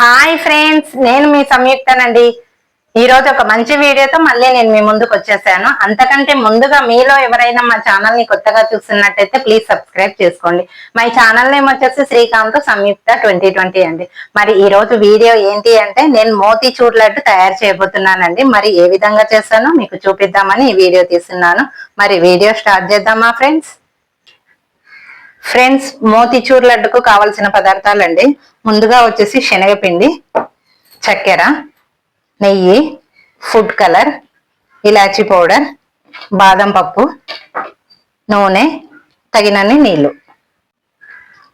Hi friends నేను మీ సంయుక్తనండి. ఈ రోజు ఒక మంచి వీడియోతో మళ్ళీ నేను మీ ముందుకు వచ్చేసాను. అంతకంటే ముందుగా మీలో ఎవరైనా మా ఛానల్ని కొత్తగా చూస్తున్నట్టయితే ప్లీజ్ సబ్స్క్రైబ్ చేసుకోండి. మా ఛానల్ నేమ్ వచ్చేసి శ్రీకాంత్ సంయుక్త ట్వంటీ ట్వంటీ అండి. మరి ఈ రోజు వీడియో ఏంటి అంటే నేను మోతీచూర్ లడ్డు తయారు చేయబోతున్నానండి. మరి ఏ విధంగా చేస్తానో మీకు చూపిద్దామని ఈ వీడియో తీస్తున్నాను. మరి వీడియో స్టార్ట్ చేద్దామా ఫ్రెండ్స్? ఫ్రెండ్స్ మోతిచూర్ లడ్డుకు కావలసిన పదార్థాలు అండి ముందుగా వచ్చేసి శనగపిండి చక్కెర నెయ్యి ఫుడ్ కలర్ ఇలాచీ పౌడర్ బాదం పప్పు నూనె తగినన్ని నీళ్ళు.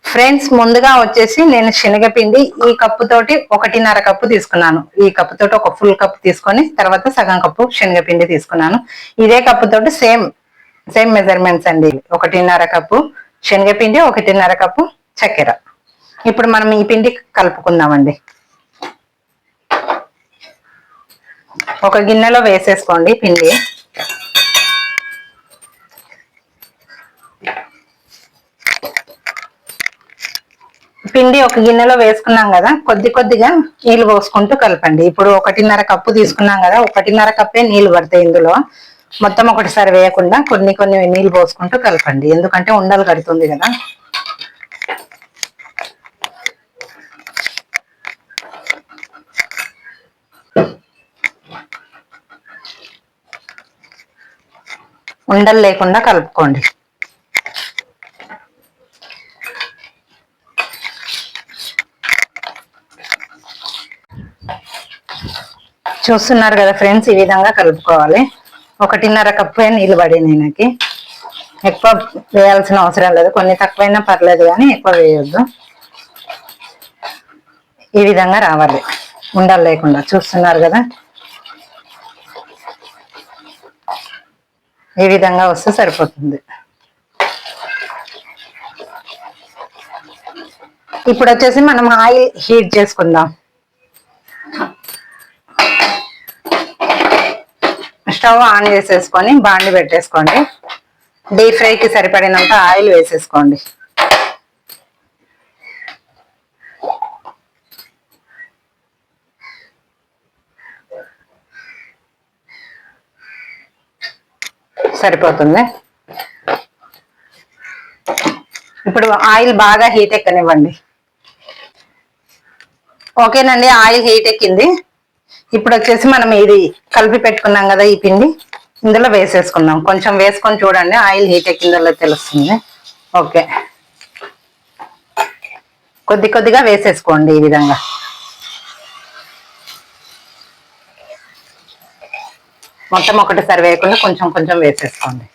ఫ్రెండ్స్ ముందుగా వచ్చేసి నేను శనగపిండి ఈ కప్పు తోటి ఒకటిన్నర కప్పు తీసుకున్నాను. ఈ కప్పు తోటి ఒక ఫుల్ కప్పు తీసుకొని తర్వాత సగం కప్పు శనగపిండి తీసుకున్నాను. ఇదే కప్పు తోటి సేమ్ సేమ్ మెజర్మెంట్స్ అండి. ఒకటిన్నర కప్పు శనగపిండి ఒకటిన్నర కప్పు చక్కెర. ఇప్పుడు మనం ఈ పిండి కలుపుకుందామండి. ఒక గిన్నెలో వేసేసుకోండి పిండి. పిండి ఒక గిన్నెలో వేసుకున్నాం కదా కొద్ది కొద్దిగా నీళ్ళు పోసుకుంటూ కలపండి. ఇప్పుడు ఒకటిన్నర కప్పు తీసుకున్నాం కదా ఒకటిన్నర కప్పే నీళ్ళు పడతాయి ఇందులో. మొత్తం ఒకటిసారి వేయకుండా కొన్ని కొన్ని నీళ్ళు పోసుకుంటూ కలపండి. ఎందుకంటే ఉండలు కడుతుంది కదా. ఉండలు లేకుండా కలుపుకోండి. చూస్తున్నారు కదా ఫ్రెండ్స్ ఈ విధంగా కలుపుకోవాలి. ఒకటిన్నర కప్పు నీళ్ళు పడింది నాకు ఎక్కువ వేయాల్సిన అవసరం లేదు. కొన్ని తక్కువైనా పర్లేదు కానీ ఎక్కువ వేయొద్దు. ఈ విధంగా రావాలి. ఉండలు లేకుండా. చూస్తున్నారు కదా? ఈ విధంగా వస్తే సరిపోతుంది. ఇప్పుడు వచ్చేసి మనం ఆయిల్ హీట్ చేసుకుందాం. స్టవ్ ఆన్ చేసేసుకొని బాండి పెట్టేసుకోండి. డీప్ ఫ్రైకి సరిపడినంత ఆయిల్ వేసేసుకోండి. సరిపోతుంది. ఇప్పుడు ఆయిల్ బాగా హీట్ ఎక్కనివ్వండి. ఓకేనండి ఆయిల్ హీట్ ఎక్కింది. ఇప్పుడు వచ్చేసి మనం ఇది కలిపి పెట్టుకున్నాం కదా ఈ పిండి. ఇందులో వేసేసుకుందాం. కొంచెం వేసుకొని చూడండి. ఆయిల్ హీట్ ఎక్కిందో తెలుస్తుంది. ఓకే. కొద్ది కొద్దిగా వేసేసుకోండి ఈ విధంగా. మొత్తం ఒకటిసారి వేయకుండా కొంచెం కొంచెం వేసేసుకోండి.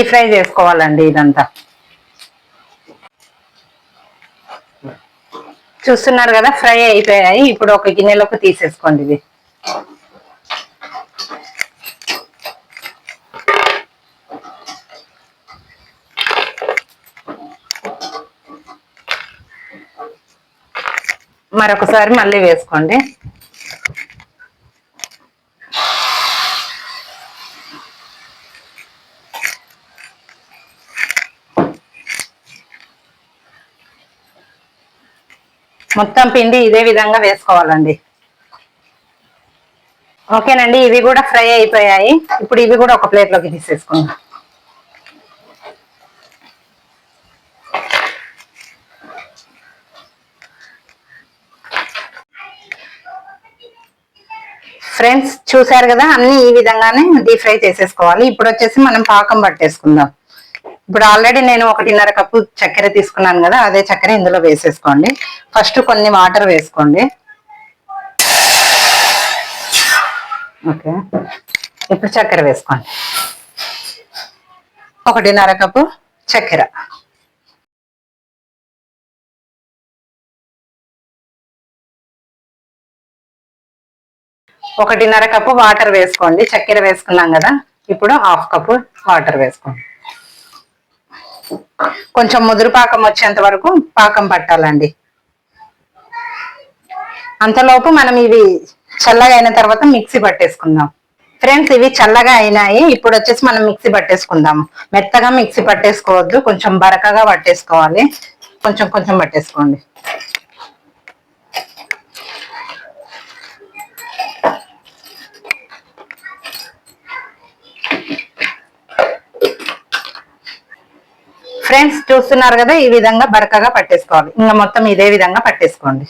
డీప్ ఫ్రై చేసుకోవాలండి ఇదంతా. చూస్తున్నారు కదా ఫ్రై అయిపోయాయి. ఇప్పుడు ఒక గిన్నెలోకి తీసేసుకోండి ఇది. మరొకసారి మళ్ళీ వేసుకోండి. మొత్తం పిండి ఇదే విధంగా వేసుకోవాలండి. ఓకేనండి ఇవి కూడా ఫ్రై అయిపోయాయి. ఇప్పుడు ఇవి కూడా ఒక ప్లేట్లోకి తీసేసుకుందాం. ఫ్రెండ్స్ చూసారు కదా అన్ని ఈ విధంగానే డీప్ ఫ్రై చేసేసుకోవాలి. ఇప్పుడు వచ్చేసి మనం పాకం పట్టేసుకుందాం. ఇప్పుడు ఆల్రెడీ నేను ఒకటిన్నర కప్పు చక్కెర తీసుకున్నాను కదా అదే చక్కెర ఇందులో వేసేసుకోండి. ఫస్ట్ కొన్ని వాటర్ వేసుకోండి. ఓకే. ఇప్పుడు చక్కెర వేసుకోండి. ఒకటిన్నర కప్పు చక్కెర. ఒకటిన్నర కప్పు వాటర్ వేసుకోండి. చక్కెర వేసుకున్నాం కదా ఇప్పుడు హాఫ్ కప్పు వాటర్ వేసుకోండి. కొంచెం ముదురు పాకం వచ్చేంత వరకు పాకం పట్టాలండి. అంతలోపు మనం ఇవి చల్లగా అయిన తర్వాత మిక్సీ పట్టేసుకుందాం. ఫ్రెండ్స్ ఇవి చల్లగా అయినాయి. ఇప్పుడు వచ్చేసి మనం మిక్సీ పట్టేసుకుందాం. మెత్తగా మిక్సీ పట్టేసుకోవద్దు. కొంచెం బరకగా పట్టేసుకోవాలి. కొంచెం కొంచెం పట్టేసుకోండి. ఫ్రెండ్స్ చూస్తున్నారు కదా ఈ విధంగా బరకగా పట్టేసుకోవాలి. ఇంకా మొత్తం ఇదే విధంగా పట్టేసుకోండి.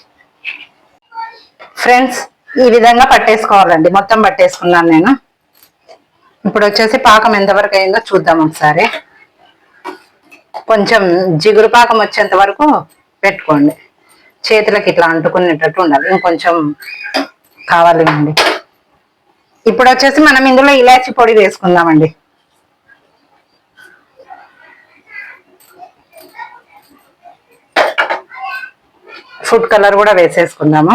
ఫ్రెండ్స్ ఈ విధంగా పట్టేసుకోవాలండి. మొత్తం పట్టేసుకున్నాను నేను. ఇప్పుడు వచ్చేసి పాకం ఎంతవరకు అయిందో చూద్దాం ఒకసారి. కొంచెం జిగురు పాకం వచ్చేంత వరకు పెట్టుకోండి. చేతులకు ఇట్లా అంటుకునేటట్టు ఉండాలి. ఇంకొంచెం కావాలి అండి ఇప్పుడు వచ్చేసి మనం ఇందులో ఇలాచి పొడి వేసుకుందామండి. ఫుడ్ కలర్ కూడా వేసేసుకుందాము.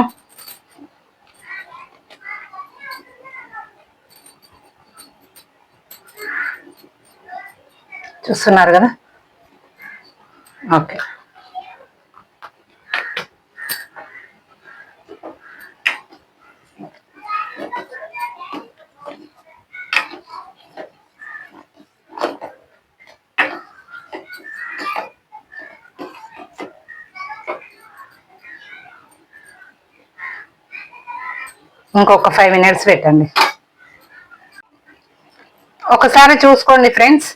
చూస్తున్నారు కదా? ఓకే. ఇంకొక ఫైవ్ మినిట్స్ పెట్టండి. ఒకసారి చూసుకోండి ఫ్రెండ్స్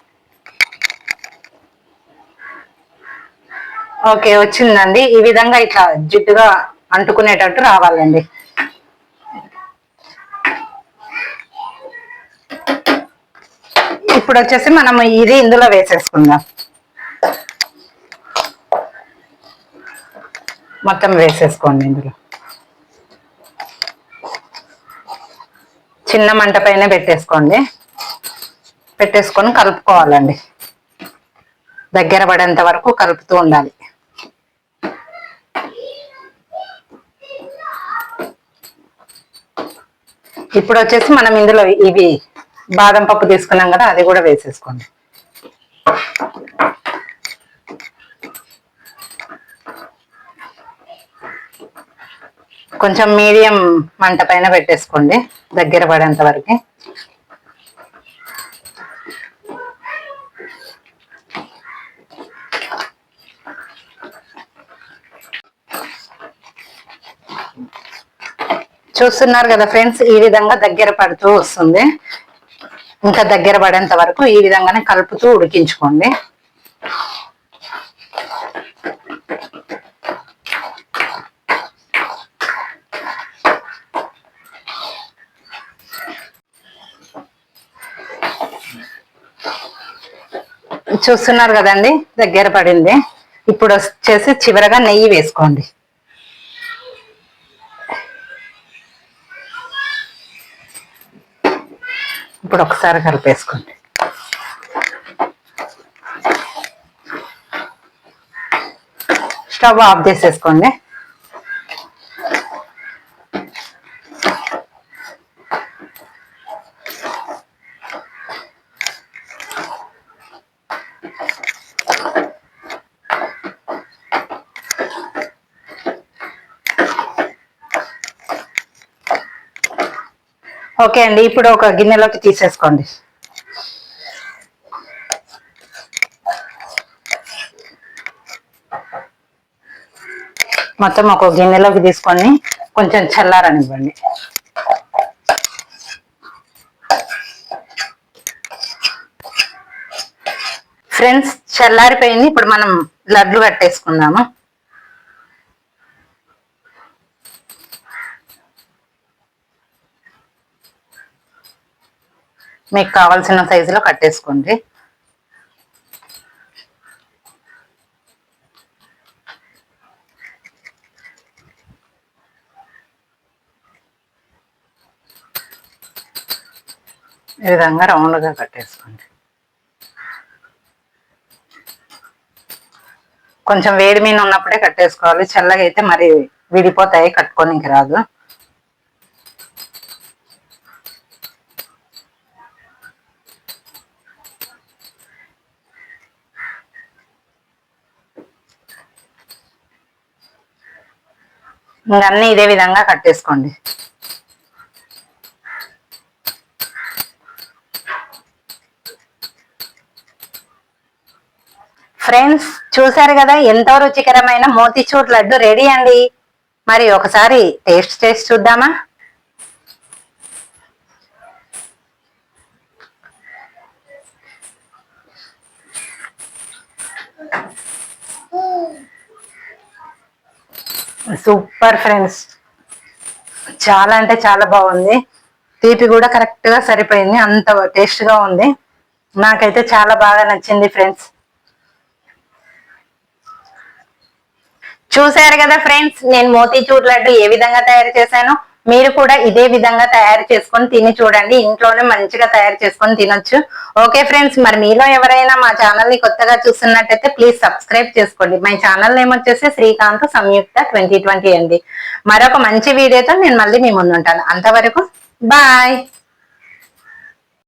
ఓకే వచ్చిందండి. ఈ విధంగా ఇట్లా జిడ్డుగా అంటుకునేటట్టు రావాలండి. ఇప్పుడు వచ్చేసి మనం ఇది ఇందులో వేసేసుకుందాం. మొత్తం వేసేసుకోండి ఇందులో. చిన్న మంట పైన పెట్టేసుకోండి. పెట్టేసుకొని కలుపుకోవాలండి. దగ్గర పడేంత వరకు కలుపుతూ ఉండాలి. ఇప్పుడు వచ్చేసి మనం ఇందులో ఇవి బాదం పప్పు తీసుకున్నాం కదా అది కూడా వేసేసుకోండి. కొంచెం మీడియం మంట పైన పెట్టేసుకోండి దగ్గర పడేంత వరకు. చూస్తున్నారు కదా ఫ్రెండ్స్ ఈ విధంగా దగ్గర పడుతూ వస్తుంది. ఇంకా దగ్గర పడేంత వరకు ఈ విధంగానే కలుపుతూ ఉడికించుకోండి. చూస్తున్నారు కదండి దగ్గర పడింది. ఇప్పుడు వచ్చేసి చివరగా నెయ్యి వేసుకోండి. ఇప్పుడు ఒకసారి కలిపేసుకోండి. స్టవ్ ఆఫ్ చేసేసుకోండి. ఓకే అండి ఇప్పుడు ఒక గిన్నెలోకి తీసేసుకోండి. మొత్తం ఒక గిన్నెలోకి తీసుకొని కొంచెం చల్లారనివ్వండి. ఫ్రెండ్స్ చల్లారిపోయింది. ఇప్పుడు మనం లడ్లు కట్టేసుకుందాము. మీకు కావాల్సిన సైజులో కట్టేసుకోండి. ఈ విధంగా రౌండ్గా కట్టేసుకోండి. కొంచెం వేడి మీద ఉన్నప్పుడే కట్టేసుకోవాలి. చల్లగా అయితే మరి విడిపోతాయి కట్టుకోనికి రాదు. ఇంకన్నీ ఇదే విధంగా కట్టేసుకోండి. ఫ్రెండ్స్ చూసారు కదా ఎంతో రుచికరమైన మోతిచూర్ లడ్డు రెడీ అండి. మరి ఒకసారి టేస్ట్ చేసి చూద్దామా? Super friends. చాలా అంటే చాలా బాగుంది. తీపి కూడా కరెక్ట్గా సరిపోయింది. అంత టేస్ట్గా ఉంది. నాకైతే చాలా బాగా నచ్చింది ఫ్రెండ్స్. చూసారు కదా ఫ్రెండ్స్? నేను మోతీచూర్ లడ్డు ఏ విధంగా తయారు చేశాను మీరు కూడా ఇదే విధంగా తయారు చేసుకొని తిని చూడండి. ఇంట్లోనే మంచిగా తయారు చేసుకొని తినొచ్చు. ఓకే ఫ్రెండ్స్ మరి మీలో ఎవరైనా మా ఛానల్ని కొత్తగా చూస్తున్నట్టయితే ప్లీజ్ సబ్స్క్రైబ్ చేసుకోండి. మై ఛానల్ నేమ్ వచ్చేసి శ్రీకాంత్ సంయుక్త ట్వంటీ ట్వంటీ అండి. మరొక మంచి వీడియోతో నేను మళ్ళీ మీ ముందుంటాను అంతవరకు బాయ్!